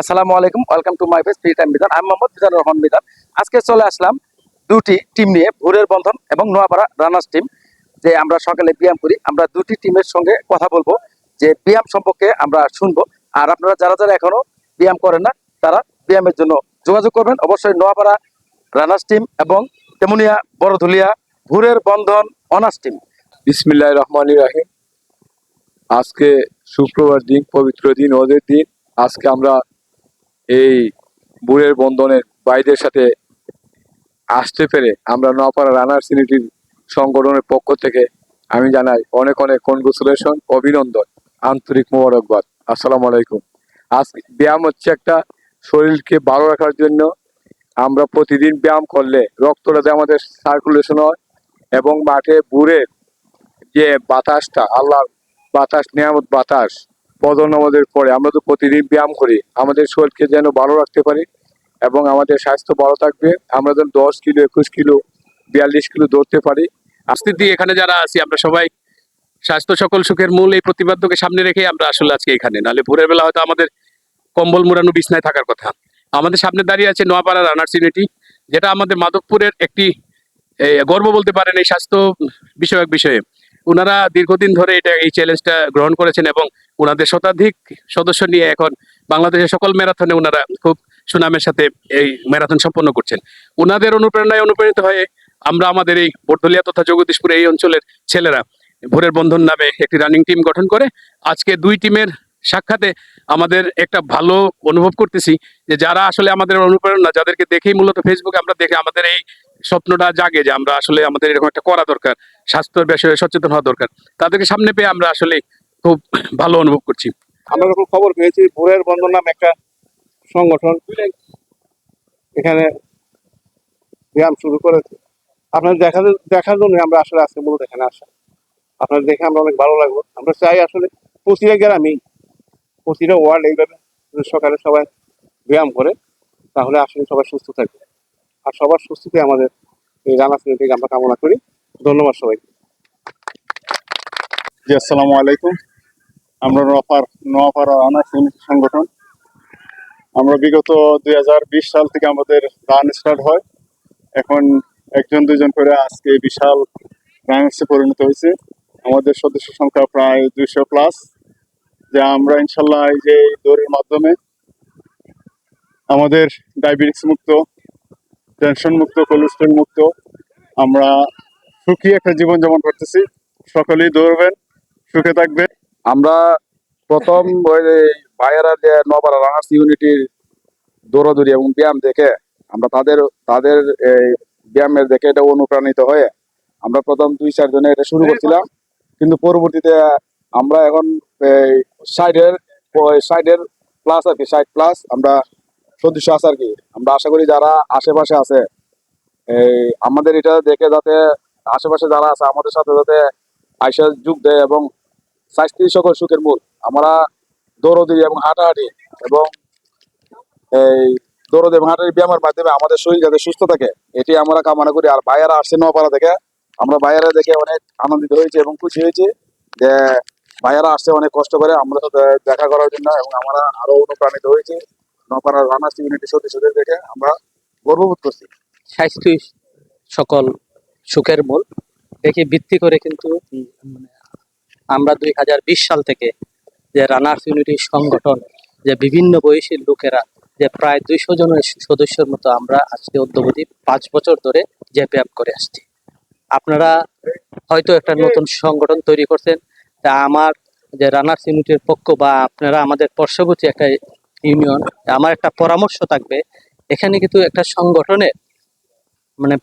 আসসালামু আলাইকুম welcome to my face free time Bidhan আমি মোহাম্মদ মিজানুর রহমান বিধান আজকে চলে আসলাম দুটি টিম নিয়ে, ভোরের বন্ধন এবং নোয়াপাড়া রানার্স টিম যে আমরা সকালে ব্যায়াম করি, আমরা দুটি টিমের সঙ্গে কথা বলব। যে ব্যায়াম সম্পর্কে আমরা শুনব। আর আপনারা যারা যারা এখনও ব্যায়াম করেন না, তারা ব্যায়ামের জন্য যোগাযোগ করবেন। অবশ্যই নোয়াপাড়া রানার্স টিম এবং তেমুনিয়া বড়ধুলিয়া ভোরের বন্ধন অনার্স টিম বিসমিল্লাহ রহমান রাহিম। আজকে শুক্রবার দিন, পবিত্র দিন, ওদের দিন। আজকে আমরা এই বুড়ের বন্ধনের বাইদের সাথে আসতে পেরে আমরা নপাড়া রানার সিনিটির সংগঠনের পক্ষ থেকে আমি জানাই অনেক অনেক কনগ্রেচুলেশন অভিনন্দন, আন্তরিক মোবারকবাদ। আসসালামু আলাইকুম। আজ ব্যায়াম হচ্ছে একটা শরীরকে ভালো রাখার জন্য। আমরা প্রতিদিন ব্যায়াম করলে রক্তটাতে আমাদের সার্কুলেশন হয় এবং মাঠে বুড়ের যে বাতাসটা আল্লাহ বাতাস, নিয়ামত বাতাস পদন আমাদের পরে আমরা তো প্রতিদিন ব্যায়াম করি। আমাদের শরীরকে যেন ভালো রাখতে পারি এবং আমাদের স্বাস্থ্য ভালো থাকবে। আমরা যেন দশ কিলো, একুশ কিলো, বিয়াল্লিশ কিলো দৌড়তে পারি। স্থিতি এখানে যারা আছি, আমরা সবাই স্বাস্থ্য সকল সুখের মূল এই প্রতিপাদ্যকে সামনে রেখে আমরা আসলে আজকে এখানে। নাহলে ভোরের বেলা হয়তো আমাদের কম্বল মুড়ানো বিছনায় থাকার কথা। আমাদের সামনে দাঁড়িয়ে আছে নোয়াপাড়া রানার্স ইউনিটি, যেটা আমাদের মাধবপুরের একটি গর্ব বলতে পারেন এই স্বাস্থ্য বিষয়ক বিষয়ে। ওনারা দীর্ঘদিন ধরে এটা, এই চ্যালেঞ্জটা গ্রহণ করেছেন এবং ওনাদের শতাধিক সদস্য নিয়ে এখন বাংলাদেশের সকল ম্যারাথনে ওনারা খুব সুনামের সাথে এই ম্যারাথন সম্পন্ন করছেন। ওনাদের অনুপ্রেরণায় অনুপ্রাণিত হয়ে আমরা আমাদের এই বর্দলিয়া তথা জগদীশপুর এই অঞ্চলের ছেলেরা ভোরের বন্ধন নামে একটি রানিং টিম গঠন করে আজকে দুই টিমের সাক্ষাতে আমাদের একটা ভালো অনুভব করতেছি যে যারা আসলে আমাদের অনুপ্রেরণা, যাদেরকে দেখেই মূলত ফেসবুকে আমরা দেখে আমাদের এই স্বপ্নটা জাগে যে আমরা আসলে আমাদের এরকম একটা করা দরকার, স্বাস্থ্যের বিষয়ে সচেতন হওয়া দরকার। তাদেরকে সামনে পেয়ে আমরা আসলে খুব ভালো অনুভব করছি। আমরা যখন খবর পেয়েছি ভোরের বন্ধন নাম একটা সংগঠন এখানে ব্যায়াম শুরু করেছে। আপনার দেখা দেখার জন্য আমরা আসলে আজকে মূলত এখানে আসা। আপনার দেখে আমরা অনেক ভালো লাগল। আমরা চাই আসলে প্রতিটা গ্রামেই প্রতিটা ওয়ার্ড এইভাবে যদি সকালে সবাই ব্যায়াম করে তাহলে আসলে সবাই সুস্থ থাকবে। আর সবার সুস্থতে আমাদের এই রানা থেকে আমরা কামনা করি। ধন্যবাদ সবাইকে। জি আসসালামু আলাইকুম। আমরা নোয়াপার নোয়াপাড়া আনার্স ইউনিট সংগঠন। আমরা বিগত দুই হাজার বিশ সাল থেকে আমাদের রান স্টার্ট হয়। এখন একজন দুজন করে আজকে বিশাল রানার্সে পরিণত হয়েছে। আমাদের সদস্য সংখ্যা প্রায় দুইশো প্লাস যা আমরা ইনশাল্লাহ এই যে দৌড়ের মাধ্যমে আমাদের ডায়াবেটিস মুক্ত টেনশন মুক্ত কোলেস্ট্রল মুক্ত, আমরা সুখী একটা জীবন যাপন করতেছি। সকলেই দৌড়বেন, সুখে থাকবে আমরা প্রথম ওই ভাইয়েরা যে নপাড়া রানার্স ইউনিটির দৌড়াদৌড়ি এবং ব্যায়াম দেখে, আমরা তাদের তাদের এই ব্যায়ামের দেখে এটা অনুপ্রাণিত হয়ে আমরা প্রথম দুই চার জনে এটা শুরু করছিলাম। কিন্তু পরবর্তীতে আমরা এখন সাইডের সাইডের প্লাস আর কি সাইড প্লাস আমরা সদস্য আছে আর কি। আমরা আশা করি যারা আশেপাশে আছে, এই আমাদের এটা দেখে যাতে আশেপাশে যারা আছে, আমাদের সাথে যাতে আইসা যোগ দেয় এবং স্বাস্থ্যই সকল সুখের মূল। আমরা দৌড়দৌড়ি এবং হাঁটাহাঁটি এবং এই দৌড়দৌড়ি এবং হাঁটাহাঁটি ব্যায়ামের মাধ্যমে আমাদের শরীর যাতে সুস্থ থাকে এটি আমরা কামনা করি। আর ভাইয়ারা আসছে নোয়াপাড়া থেকে। আমরা ভাইয়ারা দেখে অনেক আনন্দিত হয়েছে এবং খুশি হয়েছে যে ভাইয়ারা আসছে অনেক কষ্ট করে। আমরা সাথে দেখা করার জন্য এবং আমরা আরও অনুপ্রাণিত হয়েছি। নোয়াপাড়ার রানার্স ইউনিটি সদস্যদের দেখে আমরা গর্ববোধ করছি। স্বাস্থ্যই সকল সুখের মূল। একে ভিত্তি করে কিন্তু মানে আমরা দুই হাজার বিশ সাল থেকে যে রানার্স ইউনিটি সংগঠন, যে বিভিন্ন বয়সী লোকেরা, যে প্রায় দুইশো জনের সদস্যের মতো আমরা আজকে অদ্যবধি পাঁচ বছর ধরে যে ব্যায়াম করে আসছি। আপনারা হয়তো একটা নতুন সংগঠন তৈরি করছেন, তা আমার যে রানার্স ইউনিটের পক্ষ বা আপনারা আমাদের পার্শ্ববর্তী একটা ইউনিয়ন আমার একটা পরামর্শ থাকবে। এখানে কিন্তু একটা সংগঠনের মানে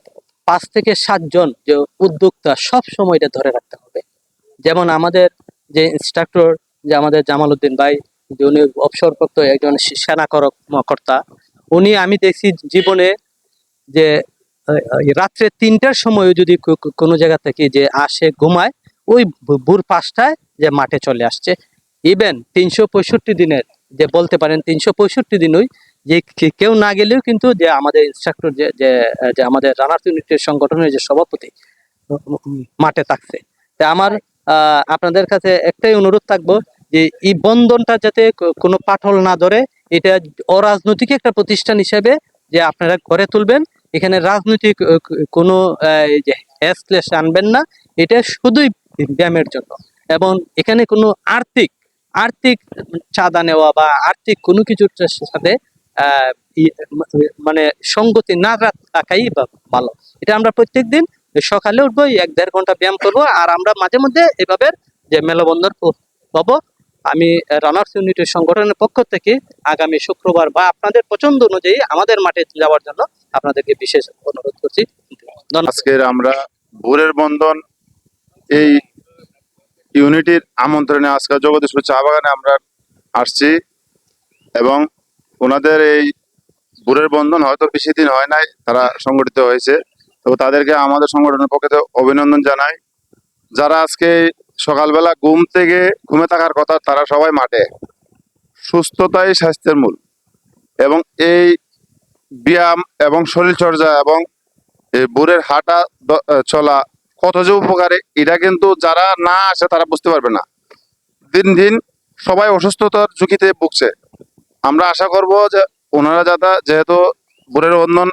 পাঁচ থেকে সাতজন যে উদ্যোক্তা সব সময় এটা ধরে রাখতে হবে। যেমন আমাদের যে ইনস্ট্রাক্টর যে আমাদের জামাল উদ্দিন ভাই, যে উনি অবসরপ্রাপ্ত একজন সেনা করক- কর্তা, উনি আমি দেখছি জীবনে যে রাত্রে তিনটার সময় যদি কোনো জায়গা থেকে যে আসে, ঘুমায়, ওই ভোর পাঁচটায় যে মাঠে চলে আসছে। ইভেন তিনশো পঁয়ষট্টি দিনের, যে বলতে পারেন তিনশো পঁয়ষট্টি দিনই যে কেউ না গেলেও কিন্তু যে আমাদের ইনস্ট্রাক্টর যে যে আমাদের রানার্স ইউনিটের সংগঠনের যে সভাপতি মাঠে থাকছে। তা আমার আপনাদের কাছে একটাই অনুরোধ থাকব যে এই বন্ধনটা যাতে কোনো পাঠল না ধরে, এটা অরাজনৈতিক একটা প্রতিষ্ঠান হিসেবে যে আপনারা গড়ে তুলবেন। এখানে রাজনৈতিক কোনো হ্যাসলেস আনবেন না, এটা শুধুই ব্যায়ামের জন্য। এবং এখানে কোনো আর্থিক আর্থিক চাঁদা নেওয়া বা আর্থিক কোনো কিছুর সাথে মানে সঙ্গতি না রাখাই ভালো। এটা আমরা প্রত্যেকদিন সকালে উঠবো এক দেড় ঘণ্টা ব্যায়াম করব, আর আমরা মাঝে মধ্যে এভাবে যে মেলবন্ধন হব আমি রানার্স ইউনিটের সংগঠনের পক্ষ থেকে আগামী শুক্রবার বা আপনাদের পছন্দ অনুযায়ী আমাদের মাঠে যাওয়ার জন্য আপনাদেরকে বিশেষ অনুরোধ করছি। আজকের আমরা ভোরের বন্ধন, এই ইউনিটির আমন্ত্রণে আজকে জগদীশপুর চা বাগানে আমরা আসছি এবং ওনাদের এই ভোরের বন্ধন হয়তো বেশি দিন হয় নাই, তারা সংগঠিত হয়েছে। তো তাদেরকে আমাদের সংগঠনের পক্ষে অভিনন্দন জানাই। যারা আজকে সকালবেলা ঘুম থেকে ঘুমে থাকার কথা, তারা সবাই মাঠে। সুস্থতাই স্বাস্থ্যের মূল। এবং এই ব্যায়াম এবং শরীরচর্চা এবং বুড়ের হাঁটা চলা কত যে উপকারে, এটা কিন্তু যারা না আসে, তারা বুঝতে পারবে না। দিন দিন সবাই অসুস্থতার ঝুঁকিতে ভুগছে। আমরা আশা করব যে ওনারা যাতে, যেহেতু বুড়ের বন্ধন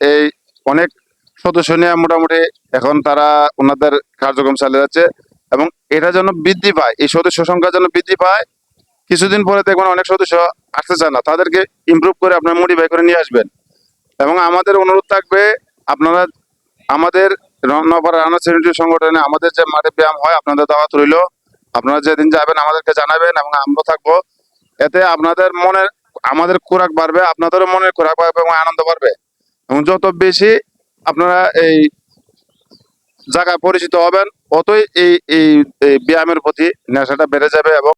এই অনেক সদস্য নিয়ে মোটামুটি এখন তারা ওনাদের কার্যক্রম চালিয়ে যাচ্ছে এবং এটা যেন বৃদ্ধি পায়, এই সদস্য সংখ্যা যেন বৃদ্ধি পায়, কিছুদিন পরে দেখবেন অনেক সদস্য আসতে চায় না। তাদেরকে ইমপ্রুভ করে আপনার মোটিফাই করে নিয়ে আসবেন। এবং আমাদের অনুরোধ থাকবে, আপনারা আমাদের নপাড়া রানা সেনিটি সংগঠনে আমাদের যে মাঠে ব্যায়াম হয়, আপনাদের দাওয়াত রইল। আপনারা যেদিন যাবেন আমাদেরকে জানাবেন এবং আমরা থাকব। এতে আপনাদের মনের, আমাদের খোরাক বাড়বে, আপনাদেরও মনের খোরাক বাড়বে এবং আনন্দ বাড়বে। এবং যত বেশি আপনারা এই জায়গায় পরিচিত হবেন অতই এই এই ব্যায়ামের প্রতি নেশাটা বেড়ে যাবে এবং